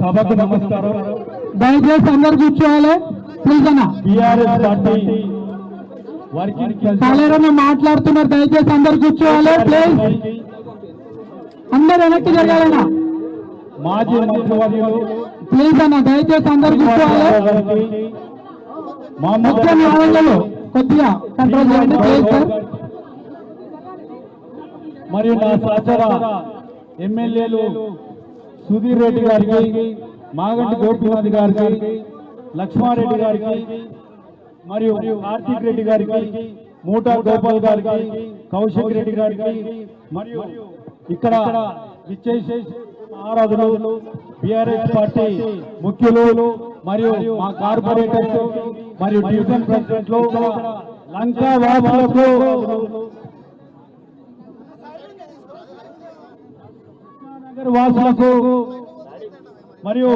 సభకు నమస్కారం. దయచేసి అందరు కూర్చోవాలి. ప్లీజ్ అన్న టిఆర్ఎస్ పార్టీ వర్కింగ్ కాలేరన్న మాట్లాడుతున్నారు. దయచేసి అందరు కూర్చోవాలి ప్లీజ్ అందరు వెనక్కి జరగాలన్నా. మాజీ మంత్రివర్యులు ప్లీజ్ అన్న దయచేసి అందరు కూర్చోవాలి. ముఖ్య న్యాయాలయంలో కొద్దిగా కంట్రోల్ చేయండి ప్లీజ్ సార్ మరియు నా సహచర ఎమ్మెల్యేలు సుధీర్ రెడ్డి గారికి మాగంటి గోపీనాథ్ గారికి లక్ష్మారెడ్డి గారికి మరియు కార్తీక్ రెడ్డి గారికి మూటా గోపాల్ గారికి కౌశిక్ రెడ్డి గారికి మరియు ఇక్కడ విచ్చేసే ఆరాధులు బిఆర్ఎస్ పార్టీ ముఖ్యులు మరియు మా కార్పొరేటర్స్ మరియు డివిజన్ ప్రెసిడెంట్లు లంకా వాసులకు నగర్ వాసులకు మరియు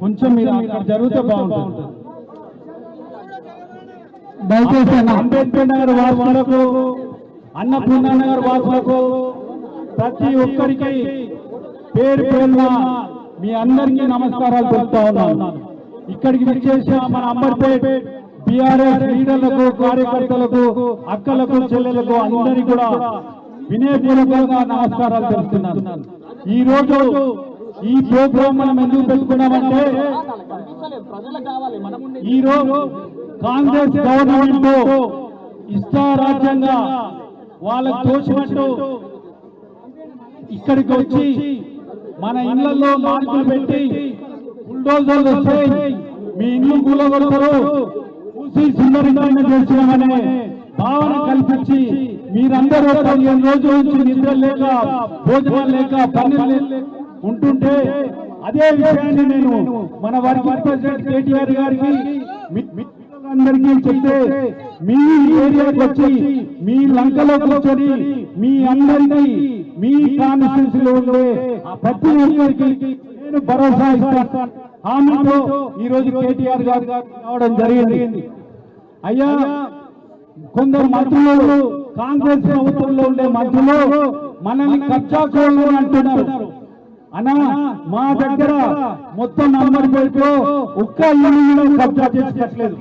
కొంచెం మీరు అక్కడ జరిగితే బాగుంటుంది. దయచేసి అంబేద్కర్ నగర్ వాసులకు అన్నపూర్ణ నగర్ వాసులకు ప్రతి ఒక్కరికి పేరు పేరున మీ అందరికీ నమస్కారాలు తెలుపుతా ఉన్నాను. ఇక్కడికి విచ్చేసిన మన అంబర్పేట్ బిఆర్ఎస్ లీడర్లకు కార్యకర్తలకు అక్కలకు చెల్లెలకు అందరికీ కూడా వినయపూర్వకంగా నమస్కారాలు తెలుపుతున్నాను. ఈ రోజు ఈ ప్రోగ్రామ్ మనం ఎందుకు పెట్టుకున్నామంటే ఈ రోజు కాంగ్రెస్ గవర్నమెంట్ ఇష్టారాజ్యంగా వాళ్ళకు తోచినట్టు ఇక్కడికి వచ్చి మన ఇళ్ళలో మార్పులు పెట్టి బుల్డోజర్లు వస్తే మీ ఇల్లు కూలగొడతారు. చూసి సుందరీకరణ చేసినామనే భావన కల్పించి మీరందరూ పదిహేను రోజుల నుంచి నిద్ర లేక భోజనం లేక పని ఉంటుంటే అదే విషయాన్ని నేను మన వర్కింగ్ ప్రెసిడెంట్ కేటీఆర్ గారికి అందరికీ చెప్తే మీ ఏరియాకి వచ్చి మీ లంకలో కూర్చొని మీ అందరినీ మీ కాన్స్టిట్యూన్సీలో ఉండే ప్రతి ఒక్కరికి నేను భరోసా ఇస్తాను. హామీతో ఈ రోజు కేటీఆర్ గారు రావడం జరిగింది. అయ్యా కొందరు మంత్రులు కాంగ్రెస్ ప్రభుత్వంలో ఉండే మంత్రులు మనల్ని కబ్జా కోళ్ళు అంటున్నారు. అన్నా మా దగ్గర మొత్తం నంబర్ పేరుతో ఒక్క ఇల్లు కూడా కబ్జా చేసినట్లేదు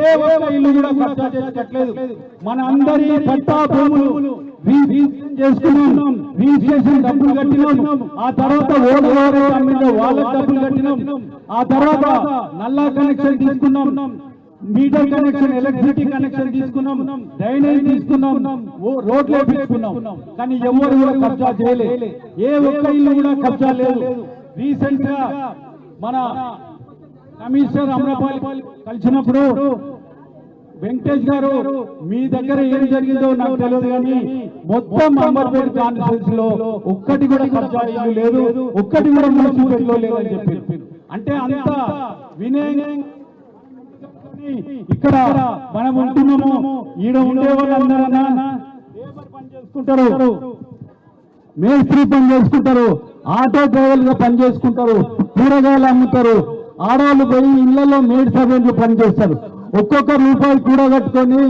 ఏ ఒక్క ఇల్లు కూడా కబ్జా చేసినట్లేదు మన అందరి పట్టా భూములు చేసుకున్నాం రిజిస్ట్రేషన్ డబ్బులు కట్టినాం. ఆ తర్వాత ఓటు వాళ్ళకి డబ్బులు కట్టినాం. ఆ తర్వాత నల్లా కనెక్షన్ తీసుకున్నాం. మీటర్ కనెక్షన్ ఎలక్ట్రిసిటీ కనెక్షన్ తీసుకున్నాం డ్రైనేజ్ తీసుకున్నాం రోడ్లు వేపించుకున్నాం. కానీ ఎవరు కూడా కబ్జా చేయలేదు ఏ ఒక్క ఇల్లు కూడా కబ్జా లేదు. రీసెంట్గా మన కమిషనర్ అమరపాలి కలిసినప్పుడు వెంకటేష్ గారు మీ దగ్గర ఏం జరిగిందో నాకు తెలియదు కానీ మొత్తం అంబర్పేట కాన్స్టిట్యూన్సీ లో ఒక్కటి కూడా కబ్జా ఇల్లు లేదు. ఒక్కటి కూడా మున్సిపల్ లేదని చెప్పి అంటే అంత వినయంగా ఇక్కడ మనం ఉంటున్నాము. ఈడ ఉండే వాళ్ళందరన్నా పని చేసుకుంటారు. మేస్త్రి పని చేసుకుంటారు. ఆటో డ్రైవర్లుగా పని చేసుకుంటారు. కూరగాయలు అమ్ముతారు. ఆడవాళ్ళు పోయి ఇళ్ళలో మేడ్ సర్వెంట్లు పనిచేస్తారు ఒక్కొక్క రూపాయి కూడా కట్టుకొని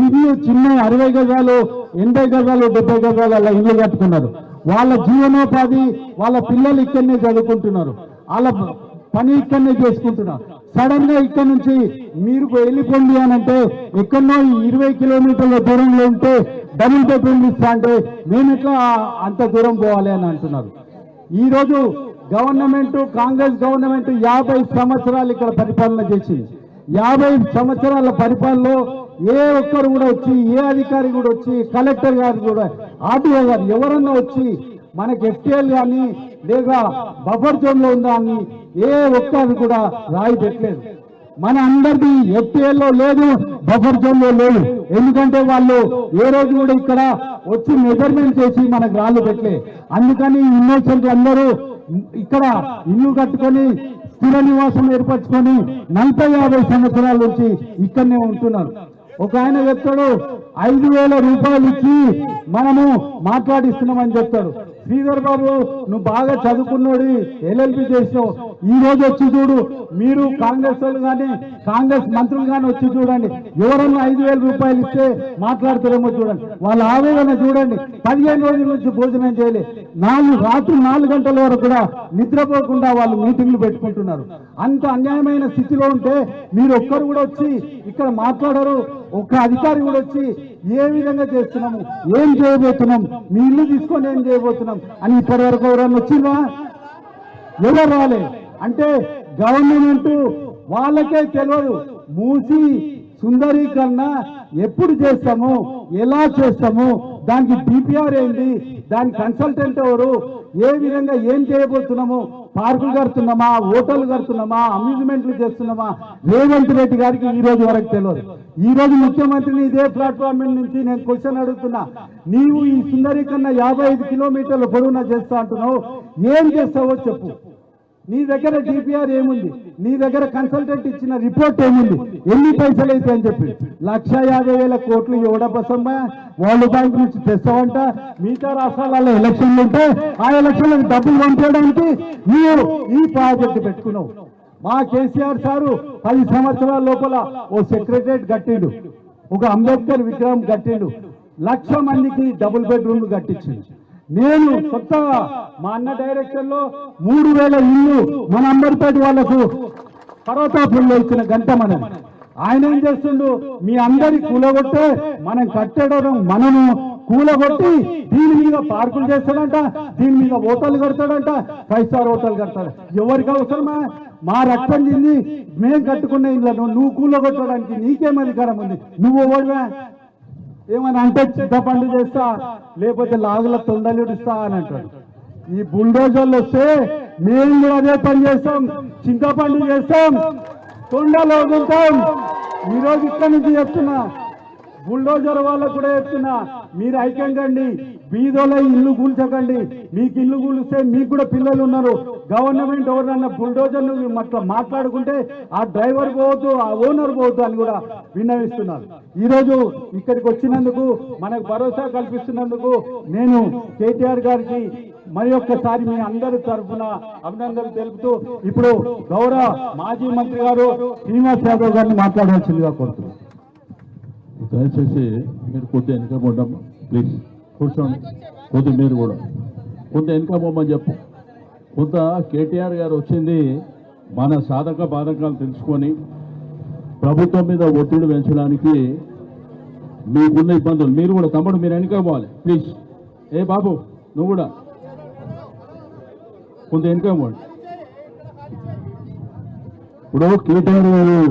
ఇది చిన్న అరవై గజాలు ఎనభై గజాలు డెబ్బై గజాలు అలా ఇల్లు కట్టుకున్నారు. వాళ్ళ జీవనోపాధి వాళ్ళ పిల్లలు ఇక్కడనే చదువుకుంటున్నారు. వాళ్ళ పని ఇక్కడనే చేసుకుంటున్నారు. సడన్గా ఇక్కడ నుంచి మీరు వెళ్ళిపోండి అని అంటే ఎక్కడో ఈ ఇరవై కిలోమీటర్ల దూరంలో ఉంటే డబుల్ బెడ్రూమ్ ఇస్తా అంటే మేము ఎట్లా అంత దూరం పోవాలి అని అంటున్నారు. ఈరోజు గవర్నమెంట్ కాంగ్రెస్ గవర్నమెంట్ యాభై సంవత్సరాలు ఇక్కడ పరిపాలన చేసింది. యాభై సంవత్సరాల పరిపాలనలో ఏ ఒక్కరు కూడా వచ్చి ఏ అధికారి కూడా వచ్చి కలెక్టర్ గారు కూడా ఆర్టీఓ గారు ఎవరన్నా వచ్చి మనకి ఎఫ్టీఎల్ కానీ లేదా బఫర్ జోన్లో ఉందా అని ఏ ఒక్కరు కూడా రాయి పెట్టలేదు. మన అందరిది FPL లేదు బఫర్ జోన్లో లేదు. ఎందుకంటే వాళ్ళు ఏ రోజు కూడా ఇక్కడ వచ్చి మెజర్మెంట్ చేసి మనకు రాళ్ళు పెట్టలే. అందుకని ఇన్నోసెంట్ అందరూ ఇక్కడ ఇల్లు కట్టుకొని స్థిర నివాసం ఏర్పరచుకొని నలభై యాభై సంవత్సరాల నుంచి ఇక్కడనే ఉంటున్నారు. ఒక ఆయన చెప్తాడు ఐదు వేల రూపాయలు ఇచ్చి మనము మాట్లాడిస్తున్నామని చెప్తాడు. శ్రీధర్ బాబు నువ్వు బాగా చదువుకున్నోడి ఎల్ఎల్బి చేసినావు. ఈ రోజు వచ్చి చూడు మీరు కాంగ్రెస్ వాళ్ళు కానీ కాంగ్రెస్ మంత్రులు కానీ వచ్చి చూడండి. ఎవరన్నా ఐదు వేల రూపాయలు ఇస్తే మాట్లాడుతారేమో చూడండి. వాళ్ళ ఆవేదన చూడండి. పదిహేను రోజుల నుంచి భోజనం చేయలే. నాలుగు రాత్రి నాలుగు గంటల వరకు కూడా నిద్రపోకుండా వాళ్ళు మీటింగ్లు పెట్టుకుంటున్నారు. అంత అన్యాయమైన స్థితిలో ఉంటే మీరు ఒక్కరు కూడా వచ్చి ఇక్కడ మాట్లాడరు. ఒక్క అధికారి కూడా వచ్చి ఏ విధంగా చేస్తున్నాము? ఏం చేయబోతున్నాం? మీ ఇల్లు తీసుకొని ఏం చేయబోతున్నాం? అని ఇప్పటి వరకు ఎవరన్నా వచ్చిందా ఎవరు రాలే? అంటే గవర్నమెంట్ వాళ్ళకే తెలియదు. మూసి సుందరీకరణ ఎప్పుడు చేస్తాము? ఎలా చేస్తాము? దానికి డిపిఆర్ ఏంటి? దాని కన్సల్టెంట్ ఎవరు? ఏ విధంగా ఏం చేయబోతున్నాము? పార్కులు కడుతున్నామా? హోటల్ కడుతున్నామా? అమ్యూజ్మెంట్లు చేస్తున్నామా? రేవంత్ రెడ్డి గారికి ఈ రోజు వరకు తెలియదు ఈ రోజు ముఖ్యమంత్రిని ఇదే ప్లాట్ఫామ్ నుంచి నేను క్వశ్చన్ అడుగుతున్నా. నీవు ఈ సుందరీకరణ యాభై ఐదు కిలోమీటర్ల పొడవునా చేస్తా అంటున్నావు? ఏం చేస్తావో చెప్పు. నీ దగ్గర డిపిఆర్ ఏముంది? నీ దగ్గర కన్సల్టెంట్ ఇచ్చిన రిపోర్ట్ ఏముంది? ఎన్ని పైసలు అయితే అని చెప్పి. లక్ష యాభై వేల కోట్లు ఎవడపసమ్మా వరల్డ్ బ్యాంక్ నుంచి తెస్తామంట మిగతా రాష్ట్రాలలో ఎలక్షన్లు ఉంటే ఆ ఎలక్షన్లకు డబ్బులు పంపించడానికి మీరు ఈ ప్రాజెక్టు పెట్టుకున్నావు. మా కేసీఆర్ సారు పది సంవత్సరాల లోపల ఓ సెక్రటరేట్ కట్టిండు. ఒక అంబేద్కర్ విగ్రహం కట్టిండు. లక్ష మందికి డబుల్ బెడ్రూమ్లు కట్టించిండు. నేను కొత్తగా మా అన్న డైరెక్షన్లో మూడు వేల ఇల్లు మన అంబర్పేట వాళ్ళకు పర్వతాపుల్లో ఇచ్చిన గంట మనం. ఆయన ఏం చేస్తుండు? మీ అందరి కూలగొట్టే మనం కట్టడం మనము కూలగొట్టి దీని మీద పార్కులు చేస్తాడంట దీని మీద హోటల్ కడతాడంట ఫైవ్ స్టార్ హోటల్ కడతాడు. ఎవరికి అవసరమా? మా రక్తం చెంది మేం కట్టుకున్న ఇళ్ళను నువ్వు కూలగొట్టడానికి నీకేం అధికారం ఉంది? నువ్వు ఓడివా ఏమని అంటే చింతపండు చేస్తా లేకపోతే లాగుల తొండలుడిస్తా అని అంటాడు. ఈ బుల్డోజర్లు వస్తే మేము కూడా అదే పని చేస్తాం చింతపండు చేస్తాం తొండలు వదులుతాం. ఈరోజు ఇక్కడి నుంచి చెప్తున్నా బుల్డోజర్ వాళ్ళకు కూడా చెప్తున్నా మీరు ఐక్యంకండి బీదోల ఇల్లు కూల్చకండి. మీకు ఇల్లు కూలిస్తే మీకు కూడా పిల్లలు ఉన్నారు. గవర్నమెంట్ ఎవరన్నా బుల్డోజర్ అట్లా మాట్లాడుకుంటే ఆ డ్రైవర్ పోవద్దు ఆ ఓనర్ పోవద్దు అని కూడా విన్నవిస్తున్నారు. ఈరోజు ఇక్కడికి వచ్చినందుకు మనకు భరోసా కల్పిస్తున్నందుకు నేను కేటీఆర్ గారికి మరి ఒక్కసారి మీ అందరి తరఫున అభినందనలు తెలుపుతూ ఇప్పుడు గౌరవ మాజీ మంత్రి గారు శ్రీనివాస్ యాదవ్ గారిని మాట్లాడాల్సిందిగా కోరుతున్నాను. దయచేసి మీరు కొద్దిగా వెనక ప్లీజ్. కూర్చోండి. కొద్ది మీరు కూడా. కొంత వెనక పోమని చెప్పు. కొంత కేటీఆర్ గారు వచ్చింది మన సాధక బాధకాలు తెలుసుకొని ప్రభుత్వం మీద ఒత్తిడి పెంచడానికి మీకున్న ఇబ్బందులు. మీరు కూడా తమ్ముడు మీరు వెనుక పోవాలి. ప్లీజ్ ఏ బాబు నువ్వు కూడా. కొంత వెనుక పోండి. ఇప్పుడు కేటీఆర్ గారు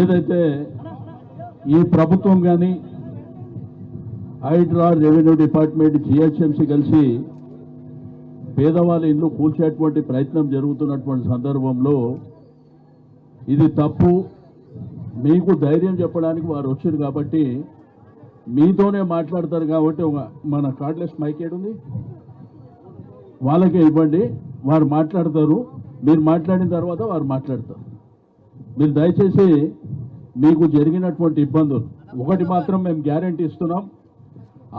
ఏదైతే ఈ ప్రభుత్వం కానీ హైడ్రా రెవెన్యూ డిపార్ట్మెంట్ జిహెచ్ఎంసీ కలిసి పేదవాళ్ళ ఇల్లు కూల్చేటువంటి ప్రయత్నం జరుగుతున్నటువంటి సందర్భంలో ఇది తప్పు. మీకు ధైర్యం చెప్పడానికి వారు వచ్చారు కాబట్టి మీతోనే మాట్లాడతారు కాబట్టి ఒక మన కార్డ్లెస్ మైక్ ఏడుంది? వాళ్ళకే ఇవ్వండి. వారు మాట్లాడతారు. మీరు మాట్లాడిన తర్వాత వారు మాట్లాడతారు. మీరు దయచేసి మీకు జరిగినటువంటి ఇబ్బందులు. ఒకటి మాత్రం మేము గ్యారంటీ ఇస్తున్నాం.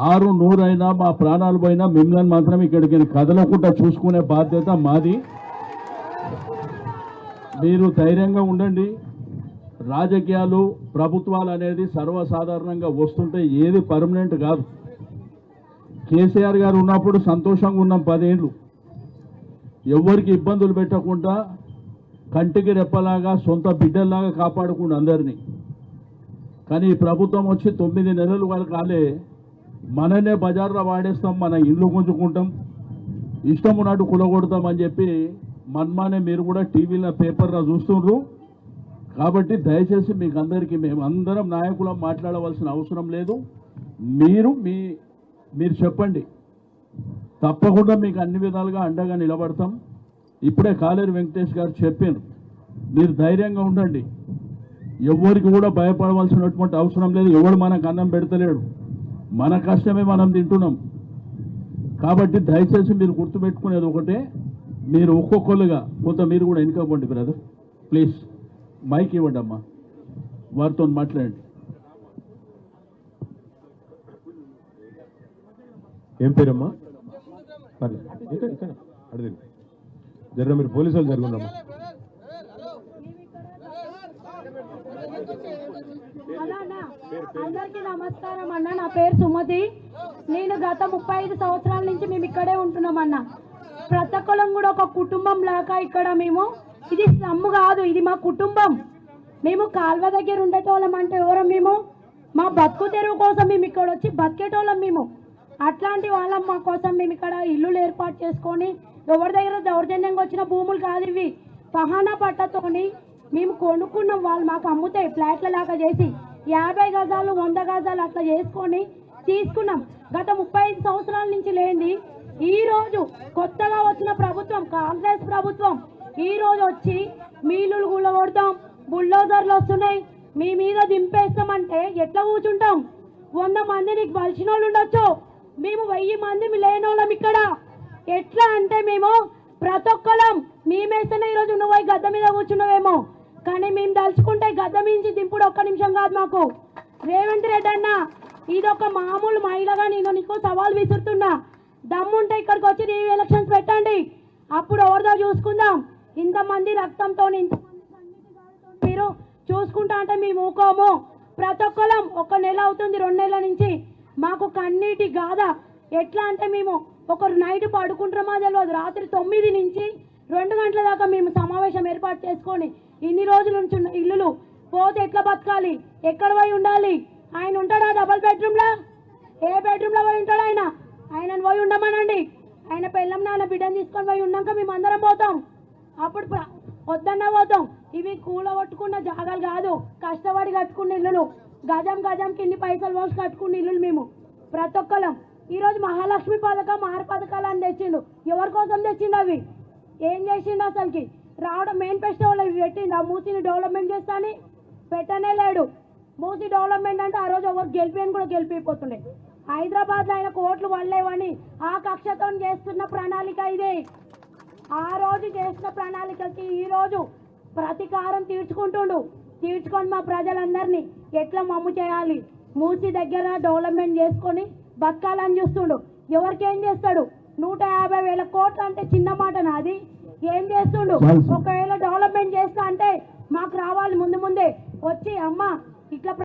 ఆరు నూరైనా మా ప్రాణాలు పోయినా మిమ్మల్ని మాత్రం ఇక్కడికి కదలకుండా చూసుకునే బాధ్యత మాది. మీరు ధైర్యంగా ఉండండి. రాజకీయాలు ప్రభుత్వాలు అనేది సర్వసాధారణంగా వస్తుంటే ఏది పర్మనెంట్ కాదు. కేసీఆర్ గారు ఉన్నప్పుడు సంతోషంగా ఉన్నాం పదేళ్ళు ఎవరికి ఇబ్బందులు పెట్టకుండా కంటికి రెప్పలాగా సొంత బిడ్డల్లాగా కాపాడుకుండు అందరినీ. కానీ ప్రభుత్వం వచ్చి తొమ్మిది నెలలు వాళ్ళు కాలే మననే బజార్లో వాడేస్తాం మన ఇల్లు గుంజుకుంటాం ఇష్టం ఉన్నట్టు కులగొడతాం అని చెప్పి మన్మానే మీరు కూడా టీవీలో పేపర్లో చూస్తుండ్రు. కాబట్టి దయచేసి మీకు అందరికీ మేము అందరం నాయకులం మాట్లాడవలసిన అవసరం లేదు. మీరు మీ మీరు చెప్పండి. తప్పకుండా మీకు అన్ని విధాలుగా అండగా నిలబడతాం. ఇప్పుడే కాలేరు వెంకటేష్ గారు చెప్పారు మీరు ధైర్యంగా ఉండండి. ఎవరికి కూడా భయపడవలసినటువంటి అవసరం లేదు. ఎవడు మనకు అన్నం పెడతలేడు. మన కష్టమే మనం తింటున్నాం. కాబట్టి దయచేసి మీరు గుర్తుపెట్టుకునేది ఒకటే మీరు ఒక్కొక్కరుగా కొంత మీరు కూడా వెనుకపోండి బ్రదర్ ప్లీజ్ మైక్ ఇవ్వండి అమ్మా. వారితో మాట్లాడండి. ఏం పేరమ్మా? పర్లేదు. అడుగు జర మీరు పోలీసులు వాళ్ళు అన్నా, అందరికీ నమస్కారం అన్న నా పేరు సుమతి. నేను గత ముప్పై ఐదు సంవత్సరాల నుంచి మేము ఇక్కడే ఉంటున్నాం అన్న. ప్రతి ఒక్కరం కూడా ఒక కుటుంబం లాగా ఇక్కడ మేము. ఇది సమ్ము కాదు ఇది మా కుటుంబం. మేము కాల్వ దగ్గర ఉండేటోళ్ళం అంటే ఎవరం మేము? మా బతుకు తెరువు కోసం మేము ఇక్కడ వచ్చి బతికేటోళ్ళం మేము. అట్లాంటి వాళ్ళం మా కోసం మేము ఇక్కడ ఇల్లులు ఏర్పాటు చేసుకొని ఎవరి దగ్గర దౌర్జన్యంగా వచ్చిన భూములు కాదు ఇవి. పహానా పట్టతోని మేము కొనుక్కున్నాం వాళ్ళు మాకు అమ్ముతాయి ఫ్లాట్ల లాగా చేసి యాభై గజాలు వంద గజాలు అట్లా చేసుకొని తీసుకున్నాం. గత ముప్పై ఐదు సంవత్సరాల నుంచి లేనిది. ఈ రోజు కొత్తగా వచ్చిన ప్రభుత్వం కాంగ్రెస్ ప్రభుత్వం ఈ రోజు వచ్చి మీలులు గుళ్ళగొడతాం బుల్డోజర్లు వస్తున్నాయి. మీ మీద దింపేస్తామంటే ఎట్లా కూర్చుంటాం? వంద మంది నీకు బలిసిన వాళ్ళు ఉండొచ్చు. మేము వెయ్యి మంది లేనోళ్ళం ఇక్కడ. ఎట్లా అంటే మేము ప్రతి ఒక్కరం మేమేస్తేనే ఈరోజు నువ్వు పోయి గద్ద మీద కూర్చున్నావేమో. కానీ మేము దలుచుకుంటే గద్ద మించి దింపుడు ఒక్క నిమిషం కాదు మాకు. రేవంత్ రెడ్డి అన్న ఇదొక మామూలు మహిళగా నేను నీకు సవాల్ విసురుతున్నా. దమ్ముంటే ఇక్కడికి వచ్చి రీ ఎలక్షన్స్ పెట్టండి. అప్పుడు ఎవరిదో చూసుకుందాం. ఇంతమంది రక్తంతో మీరు చూసుకుంటా అంటే మేము ఊకోము. ప్రతి ఒక్కరం ఒక నెల అవుతుంది రెండు నెలల నుంచి. మాకు కన్నీటి గాథ ఎట్లా అంటే మేము ఒకరు నైట్ పడుకుంటామో తెలియదు రాత్రి తొమ్మిది నుంచి రెండు గంటల దాకా మేము సమావేశం ఏర్పాటు చేసుకొని ఇన్ని రోజుల నుంచి ఇల్లులు పోతే ఎట్లా బతకాలి? ఎక్కడ పోయి ఉండాలి? ఆయన ఉంటాడా డబల్ బెడ్రూమ్లో ఏ బెడ్రూమ్లో పోయి ఉంటాడు ఆయన? ఆయనను పోయి ఉండమనండి. ఆయన పెళ్ళం నాన్న బిడ్డను తీసుకొని పోయి ఉన్నాక మేము అందరం పోతాం. అప్పుడు ప్ర- వద్దన్నా పోతాం. ఇవి కూలగొట్టుకున్న జాగాలు కాదు. కష్టపడి కట్టుకున్న ఇల్లులు. గజం గజం కింది పైసలు పోసి కట్టుకున్న ఇల్లులు మేము. ప్రతి ఒక్కళ్ళం. ఈరోజు మహాలక్ష్మి పథకం ఆరు పథకాలు అని తెచ్చిండు. ఎవరి కోసం తెచ్చిండు అవి? ఏం చేసిండు అసలుకి? రావడం మేనిఫెస్టోలో ఇవి పెట్టిండు? ఆ మూసిని డెవలప్మెంట్ చేస్తాని? పెట్టనే లేడు. మూసి డెవలప్మెంట్ అంటే ఆ రోజు ఎవరు గెలిపి కూడా గెలిపిపోతుండే. హైదరాబాద్లో ఆయన కోట్లు వల్లేవని ఆ కక్షతో చేస్తున్న ప్రణాళిక ఇదే. ఆ రోజు చేసిన ప్రణాళికకి ఈరోజు ప్రతీకారం తీర్చుకుంటుండు. తీర్చుకొని మా ప్రజలందరినీ ఎట్లా మమ్ము చేయాలి? మూసి దగ్గర డెవలప్మెంట్ చేసుకొని బతకాలని చూస్తుండు. ఎవరికి ఏం చేస్తాడు? నూట యాభై వేల కోట్లు అంటే చిన్న మాట నాది. ఏం చేస్తుండు? ఒకవేళ డెవలప్మెంట్ చేస్తా అంటే మాకు రావాలి ముందు ముందే. వచ్చి అమ్మ ఇట్లా